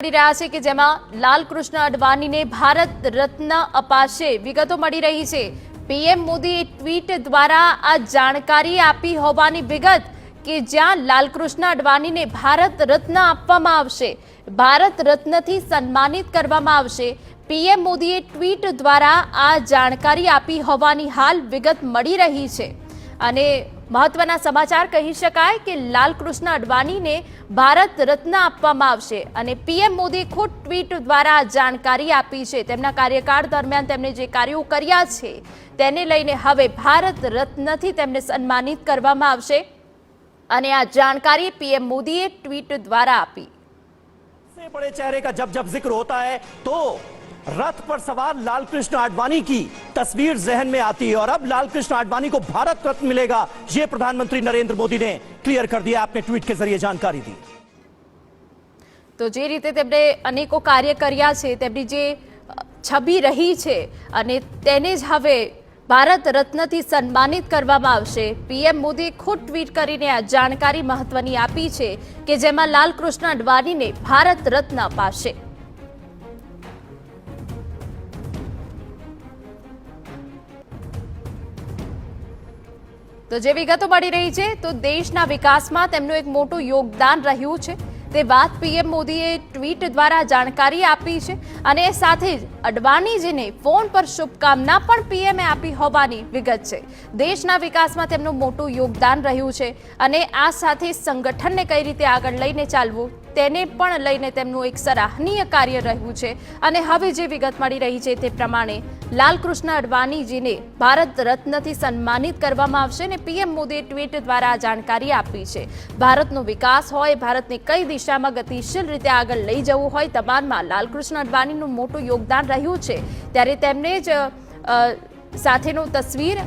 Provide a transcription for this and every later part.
મળી રહ્યા છે કે જેમાં લાલકૃષ્ણ અડવાણીને ભારત રત્ન અપાશે. વિગતો મળી રહી છે. પીએમ મોદીએ ટ્વીટ દ્વારા આ જાણકારી આપી હોવાની વિગત કે જ્યાં લાલકૃષ્ણ અડવાણીને ભારત રત્ન આપવામાં આવશે. ભારત રત્નથી સન્માનિત કરવામાં આવશે. પીએમ મોદીએ ટ્વીટ દ્વારા આ જાણકારી આપી હોવાની હાલ વિગત મળી રહી છે. અને મહત્વના સમાચાર કહી શકાય કે લાલકૃષ્ણ અડવાણીને ભારત રત્ન આપવામાં આવશે અને પીએમ મોદી ખુદ ટ્વીટ દ્વારા આ જાણકારી આપી છે તેમના કાર્યકાળ દરમિયાન તેમણે જે કાર્યો કર્યા છે તેને લઈને હવે ભારત રત્નથી તેમને સન્માનિત કરવામાં આવશે અને આ જાણકારી પીએમ મોદીએ ટ્વીટ દ્વારા આપી सबसे बड़े चेहरे का जब जब जिक्र होता है तो रथ पर सवार लालकृष्ण आडवाणी की तस्वीर जहन में आती है और अब लालकृष्ण आडवाणी को भारत रत्न मिलेगा ये प्रधानमंत्री नरेंद्र मोदी ने क्लियर कर दिया अपने ट्वीट के जरिए जानकारी दी તો જે રીતે તેમણે અનેકો કાર્ય કર્યા છે તેમની જે અ, છબી રહી છે અને તેને જ હવે ભારત રત્નથી સન્માનિત કરવામાં આવશે પીએમ મોદીએ ખુદ ટ્વીટ કરીને આ જાણકારી મહત્વની આપી છે કે જેમાં લાલકૃષ્ણ અડવાણીને ભારત રત્ન અપાશે તો જે વિગતો મળી રહી છે, તો દેશના વિકાસમાં તેમનું એક મોટું યોગદાન રહ્યું છે. તે વાત પીએમ મોદીએ ટ્વીટ દ્વારા જાણકારી આપી છે અને સાથે જ અડવાણીજીને ફોન પર શુભકામના પણ પીએમએ આપી હોવાની વિગત છે. દેશના વિકાસમાં તેમનું મોટું યોગદાન રહ્યું છે અને આ સાથે સંગઠનને કઈ રીતે આગળ લઈને ચાલવું તેને પણ લઈને તેમનું એક સરાહનીય કાર્ય રહ્યું છે. અને હવે જે વિગત મળી રહી છે તે પ્રમાણે લાલકૃષ્ણ અડવાણીજીને ભારત રત્નથી સન્માનિત કરવામાં આવશે અને પીએમ મોદીએ ટ્વીટ દ્વારા જાણકારી આપી છે. ભારતનો વિકાસ હોય, ભારતને કઈ દિશામાં ગતિશીલ રીતે આગળ લઈ જવું હોય તમામમાં લાલકૃષ્ણ અડવાણીનું મોટું યોગદાન રહ્યું છે. ત્યારે તેમને જ સાથેનું તસવીર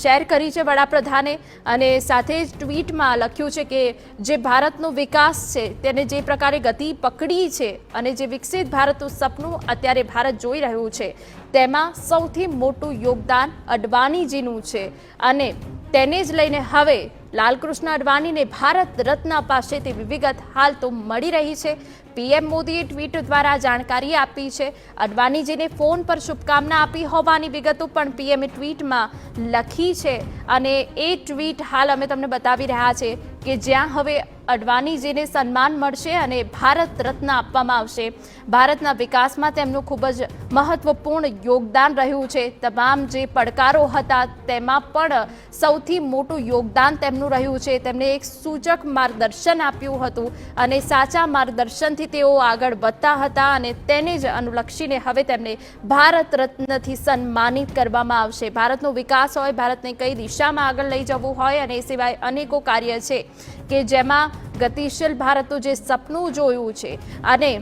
શેર કરી છે વડાપ્રધાને અને સાથે જ ટ્વીટમાં લખ્યું છે કે જે ભારતનો વિકાસ છે, તેને જે પ્રકારે ગતિ પકડી છે અને જે વિકસિત ભારતનું સપનું અત્યારે ભારત જોઈ રહ્યું છે તેમાં સૌથી મોટું યોગદાન અડવાણીજીનું છે. અને તેને જ લઈને હવે લાલકૃષ્ણ અડવાણીને ભારત રત્ન પાસેથી વિગત હાલ તો મળી રહી છે. પીએમ મોદીએ ટ્વીટ દ્વારા જાણકારી આપી છે. અડવાણીજીને ફોન પર શુભકામના આપી હોવાની વિગતો પણ પીએમએ ટ્વીટમાં લખી છે. અને એ ટ્વીટ હાલ અમે તમને બતાવી રહ્યા છે કે જ્યાં હવે અડવાણીજીને સન્માન મળશે અને ભારત રત્ન આપવામાં આવશે. ભારતના વિકાસમાં તેમનું ખૂબ જ મહત્વપૂર્ણ યોગદાન રહ્યું છે. તમામ જે પડકારો હતા તેમાં પણ સૌથી મોટું યોગદાન તેમનું રહ્યું છે. તેમણે એક સૂચક માર્ગદર્શન આપ્યું હતું અને સાચા માર્ગદર્શનથી તેઓ આગળ વધતા હતા અને તેને જ અનુલક્ષીને હવે તેમને ભારત રત્નથી સન્માનિત કરવામાં આવશે. ભારતનો વિકાસ હોય, ભારતને કઈ દિશામાં આગળ લઈ જવું હોય અને એ સિવાય અનેકો કાર્ય છે. કે જેમાં ગતિશીલ ભારતનું જે સપનું જોયું છે અને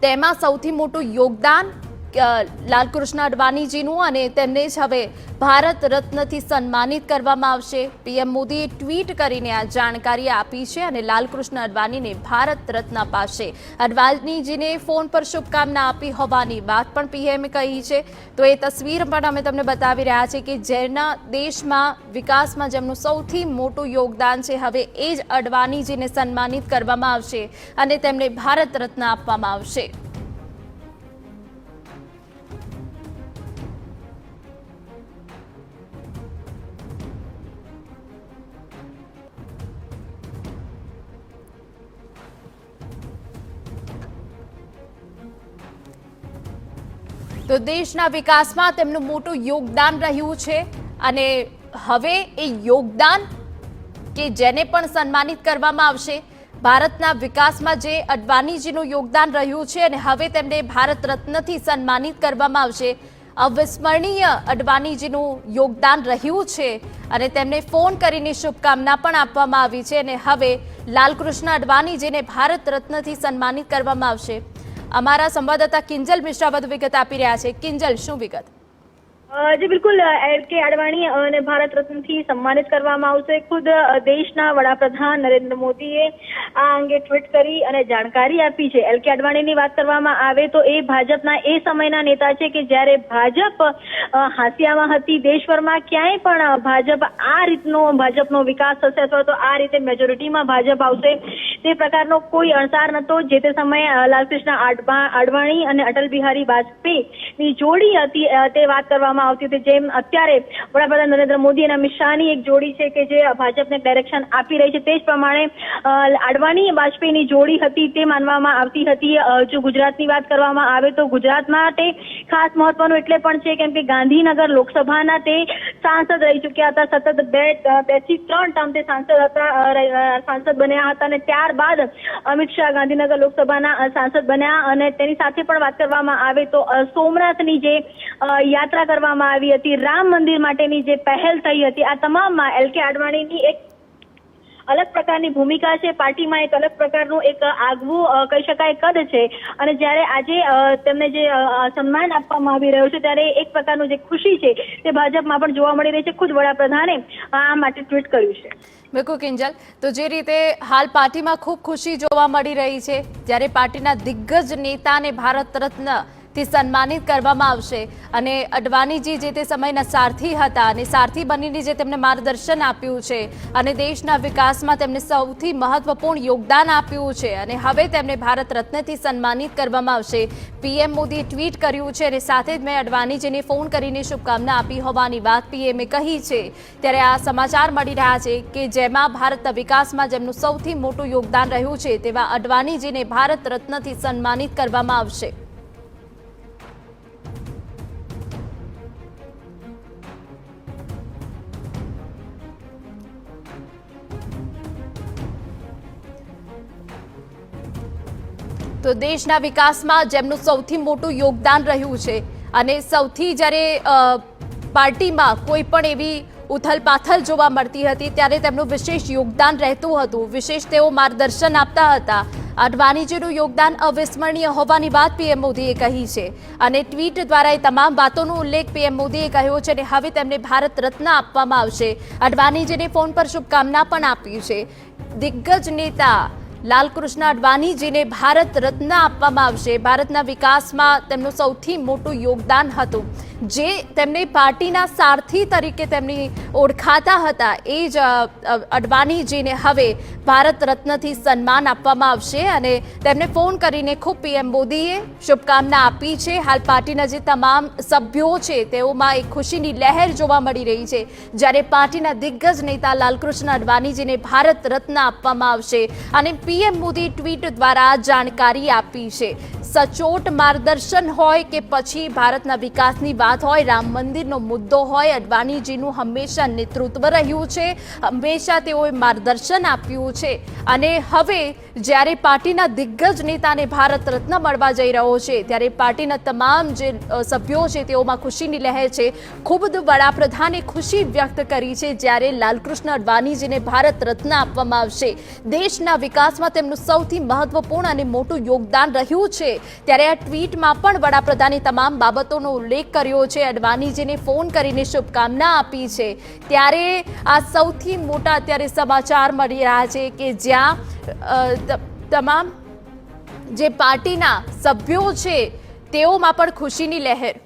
તેમાં સૌથી મોટું યોગદાન લાલકૃષ્ણ અડવાણીજીનું અને તેમને જ હવે ભારત રત્નથી સન્માનિત કરવામાં આવશે. પીએમ મોદીએ ટ્વીટ કરીને આ જાણકારી આપી છે અને લાલકૃષ્ણ અડવાણીને ભારત રત્ન અપાશે. અડવાણીજીને ફોન પર શુભકામના આપી હોવાની વાત પણ પીએમએ કહી છે. તો એ તસવીર પણ અમે તમને બતાવી રહ્યા છે કે જેના દેશમાં વિકાસમાં જેમનું સૌથી મોટું યોગદાન છે, હવે એ જ અડવાણીજીને સન્માનિત કરવામાં આવશે અને તેમને ભારત રત્ન આપવામાં આવશે. તો દેશના વિકાસમાં તેમનું મોટું યોગદાન રહ્યું છે અને હવે એ યોગદાન કે જેને પણ સન્માનિત કરવામાં આવશે, ભારતના વિકાસમાં જે અડવાણીજીનું યોગદાન રહ્યું છે અને હવે તેમને ભારત રત્નથી સન્માનિત કરવામાં આવશે, અવિસ્મરણીય અડવાણીજીનું યોગદાન રહ્યું છે અને તેમને ફોન કરીને શુભકામના પણ આપવામાં આવી છે અને હવે લાલકૃષ્ણ અડવાણીજીને ભારત રત્નથી સન્માનિત કરવામાં આવશે. અમારા સંવાદદાતા કિંજલ મિશ્રા વધુ વિગત આપી રહ્યા છે. કિંજલ, શું વિગત? જી બિલકુલ એલ કે અડવાણી અને ભારત રત્નથી સન્માનિત કરવામાં આવશે. ખુદ દેશના વડાપ્રધાન નરેન્દ્ર મોદીએ આ અંગે ટ્વીટ કરી અને જાણકારી આપી છે. એલ કે અડવાણીની વાત કરવામાં આવે તો એ ભાજપના એ સમયના નેતા છે કે જ્યારે ભાજપ હાંસિયામાં હતી, દેશભરમાં ક્યાંય પણ ભાજપ આ રીતનો, ભાજપનો વિકાસ થશે અથવા તો આ રીતે મેજોરિટીમાં ભાજપ આવશે તે પ્રકારનો કોઈ અણસાર નહોતો જે તે સમયે લાલકૃષ્ણ આડવાણી અને અટલ બિહારી વાજપેયીની જોડી હતી તે વાત કરવામાં આવતી હતી, જેમ અત્યારે વડાપ્રધાન નરેન્દ્ર મોદી અને અમિત શાહની એક જોડી છે કે જે ભાજપને ડાયરેક્શન આપી રહી છે. તે જ પ્રમાણે આડવાણી વાજપેયીની જોડી હતી તે માનવામાં આવતી હતી. જો ગુજરાતની વાત કરવામાં આવે તો ગુજરાત માટે ખાસ મહત્વનું એટલે પણ છે કેમ કે ગાંધીનગર લોકસભાના તે સાંસદ રહી ચૂક્યા હતા. સતત બે બેથી ત્રણ ટર્મ તે સાંસદ હતા સાંસદ બન્યા હતા અને ત્યારબાદ અમિત શાહ ગાંધીનગર લોકસભાના સાંસદ બન્યા અને તેની સાથે પણ વાત કરવામાં આવે તો સોમનાથની જે યાત્રા કરવામાં આવી હતી, રામ મંદિર માટેની જે પહેલ થઈ હતી, આ તમામમાં એલ કે આડવાણીની એક અલગ પ્રકારની ભૂમિકા છે. પાર્ટીમાં એક અલગ પ્રકારનું એક આગવું કહી શકાય, કદ છે. અને જ્યારે આજે તેમને જે સન્માન આપવામાં આવી રહ્યું છે, ત્યારે એક પ્રકારનું જે ખુશી છે, તે ભાજપમાં પણ જોવા મળી રહી છે. ખુદ વડાપ્રધાને આ માટે ટ્વીટ કર્યું છે. બિલકુલ, કિંજલ. તો જે રીતે હાલ પાર્ટીમાં ખૂબ ખુશી જોવા મળી રહી છે, જ્યારે પાર્ટીના દિગ્ગજ નેતાને ભારત રત્ન થી સન્માનિત કરવામાં આવશે. અને અડવાણીજી જે તે સમયના સારથી હતા અને સારથી બનીને જે તેમને માર્ગદર્શન આપ્યું છે અને દેશના વિકાસમાં તેમને સૌથી મહત્વપૂર્ણ યોગદાન આપ્યું છે. અને હવે તેમને ભારત રત્નથી સન્માનિત કરવામાં આવશે. પીએમ મોદીએ ટ્વીટ કર્યું છે અને સાથે જ મેં અડવાણીજીને ફોન કરીને શુભકામના આપી હોવાની વાત પીએમએ કહી છે. ત્યારે આ સમાચાર મળી રહ્યા છે કે જેમાં ભારતના વિકાસમાં જેમનું સૌથી મોટું યોગદાન રહ્યું છે, તેવા અડવાણીજીને ભારત રત્નથી સન્માનિત કરવામાં આવશે. તો દેશના વિકાસમાં જેમનું સૌથી મોટું યોગદાન રહ્યું છે અને સૌથી જ્યારે પાર્ટીમાં કોઈ પણ એવી ઉથલપાથલ જોવા મળતી હતી, ત્યારે તેમનું વિશેષ યોગદાન રહેતું હતું. વિશેષ તેઓ માર્ગદર્શન આપતા હતા. અડવાણીજીનું યોગદાન અવિસ્મરણીય હોવાની વાત પીએમ મોદીએ કહી છે. અને ટ્વીટ દ્વારા એ તમામ વાતોનો ઉલ્લેખ પીએમ મોદીએ કહ્યો છે અને હવે તેમને ભારત રત્ન આપવામાં આવશે. અડવાણીજીને ફોન પર શુભકામના પણ આપી છે. દિગ્ગજ નેતા લાલકૃષ્ણ અડવાણીજીને ભારત રત્ન આપવામાં આવશે. ભારતના વિકાસમાં તેમનું સૌથી મોટું યોગદાન હતું. જે તેમને પાર્ટીના સારથી તરીકે તેમની ઓળખાતા હતા, એ જ અડવાણીજીને હવે ભારત રત્નથી સન્માન આપવામાં આવશે અને તેમને ફોન કરીને ખૂબ પીએમ મોદીએ શુભકામના આપી છે. હાલ પાર્ટીના જે તમામ સભ્યો છે, તેઓમાં એક ખુશીની લહેર જોવા મળી રહી છે. જ્યારે પાર્ટીના દિગ્ગજ નેતા લાલકૃષ્ણ અડવાણીજીને ભારત રત્ન આપવામાં આવશે અને પીએમ મોદી ટ્વીટ દ્વારા જાણકારી આપી છે. સચોટ માર્ગદર્શન હોય કે પછી ભારતના વિકાસની વાત હોય, રામ મંદિરનો મુદ્દો હોય, અડવાણીજીનું હંમેશા નેતૃત્વ રહ્યું છે, હંમેશા તેઓએ માર્ગદર્શન આપ્યું છે. અને હવે જ્યારે પાર્ટીના દિગ્ગજ નેતાને ભારત રત્ન મળવા જઈ રહ્યો છે, ત્યારે પાર્ટીના તમામ જે સભ્યો છે તેઓમાં ખુશીની લહેર છે. ખુદ વડાપ્રધાને ખુશી વ્યક્ત કરી છે જ્યારે લાલકૃષ્ણ અડવાણીજીને ભારત રત્ન આપવામાં આવશે. દેશના વિકાસમાં તેમનું સૌથી મહત્વપૂર્ણ અને મોટું યોગદાન રહ્યું છે. ત્યારે આ ટ્વીટમાં પણ વડાપ્રધાને તમામ બાબતોનો ઉલ્લેખ કર્યો છે. અડવાણીજીને ફોન કરીને શુભકામના આપી છે. ત્યારે આ સૌથી મોટા અત્યારે સમાચાર મળી રહ્યા છે કે જ્યાં તમામ જે પાર્ટીના સભ્યો છે, તેઓમાં પણ ખુશીની લહેર.